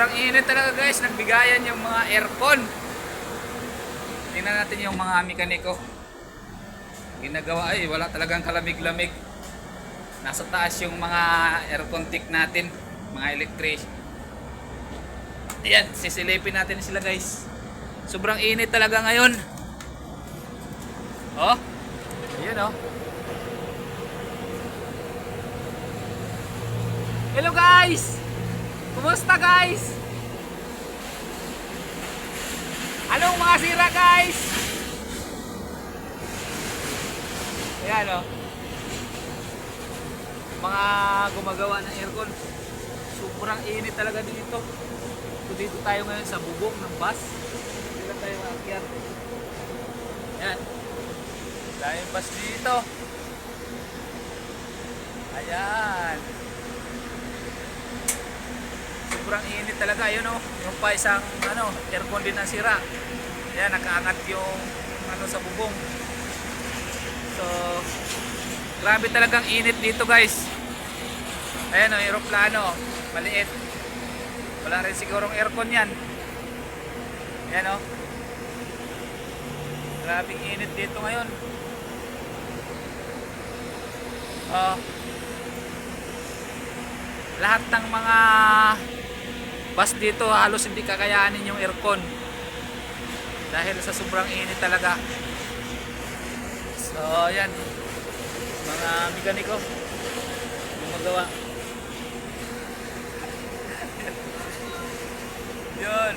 Sobrang init talaga guys, nagbigayan yung mga aircon. Tingnan natin yung mga mekaniko. Ginagawa ay wala talagang kalamig-lamig. Nasa taas yung mga aircon tick natin, mga electric. Ayan, sisilipin natin sila guys. Sobrang init talaga ngayon. Oh, ayan oh. Hello guys! Kumusta guys? Anong mga sira guys? Ayan o. Mga gumagawa ng aircon. Sobrang init talaga dito. So dito tayo ngayon sa bubong ng bus. Dito tayo maakyat. Ayan. Dahil bus dito. Ayan. Sobrang init talaga. Yun o. Yung pa isang ano, aircon din na sira. Ayan, nakaangat yung ano sa bubong. So, grabe talagang init dito guys. Ayan o, aeroplano. Maliit. Wala rin sigurong aircon yan. Ayan o. Grabing init dito ngayon. Oh. Lahat ng mga bus dito halos hindi kakayanin yung aircon. Dahil sa sobrang init talaga. So, yan. Mga mekaniko. Gumagawa. Yun.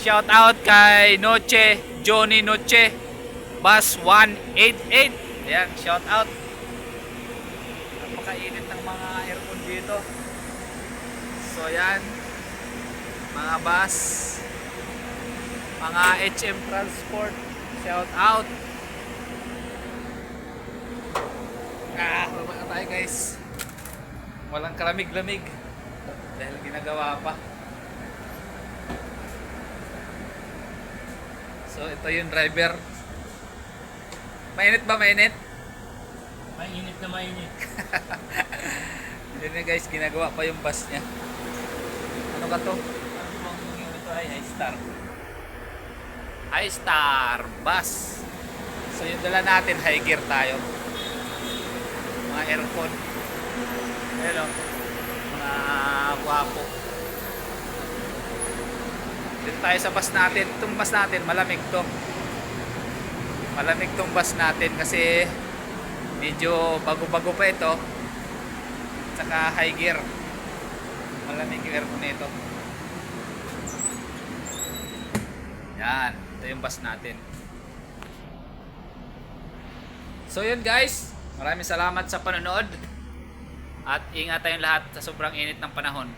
Shout out kay Noche, Johnny Noche, Bus 188. Ayan, shout out. Napakainit ng mga aircon dito. So yan, mga bus, mga HM Transport, shout out. Ah, baba na tayo guys. Walang kalamig-lamig dahil ginagawa pa. So ito yung driver. Mainit ba mainit? Mainit na mainit. Yun na guys, ginagawa pa yung bus niya. Ka to? Ito ay ay star? High Star Bus. So yung dala natin, high gear tayo. Mga aircon. Ayan o. Mga guwapo. Dito tayo sa bus natin. Itong bus natin, malamig to. Malamig tong bus natin kasi medyo bago-bago pa ito. Saka high gear. Malamig yung aircon nito. Yan. Ito yung bus natin. So yun guys. Maraming salamat sa panonood. At ingat tayong lahat sa sobrang init ng panahon.